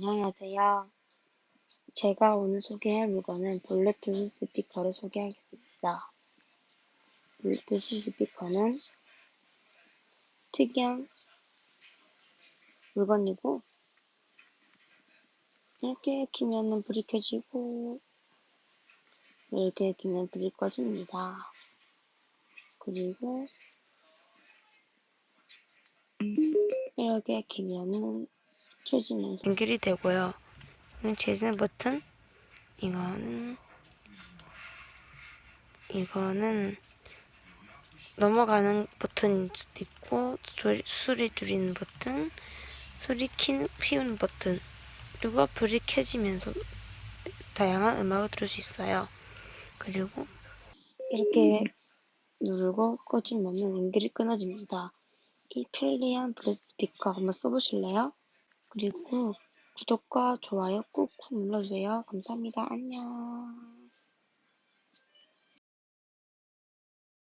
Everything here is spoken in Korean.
안녕하세요. 제가 오늘 소개할 물건은 블루투스 스피커를 소개하겠습니다. 블루투스 스피커는 특이한 물건이고 이렇게 키면 불이 켜지고 이렇게 키면 불이 꺼집니다. 그리고 이렇게 키면은 켜지면서 연결이 되고요. 재생 버튼, 이거는 이거는 넘어가는 버튼 있고 소리, 소리 줄이는 버튼, 소리 키는 피우는 버튼, 그리고 불이 켜지면서 다양한 음악을 들을 수 있어요. 그리고 이렇게 누르고 꺼지면 연결이 끊어집니다. 이 편리한 블루투스 스피커 한번 써보실래요? 그리고 구독과 좋아요 꾹꾹 눌러주세요. 감사합니다. 안녕.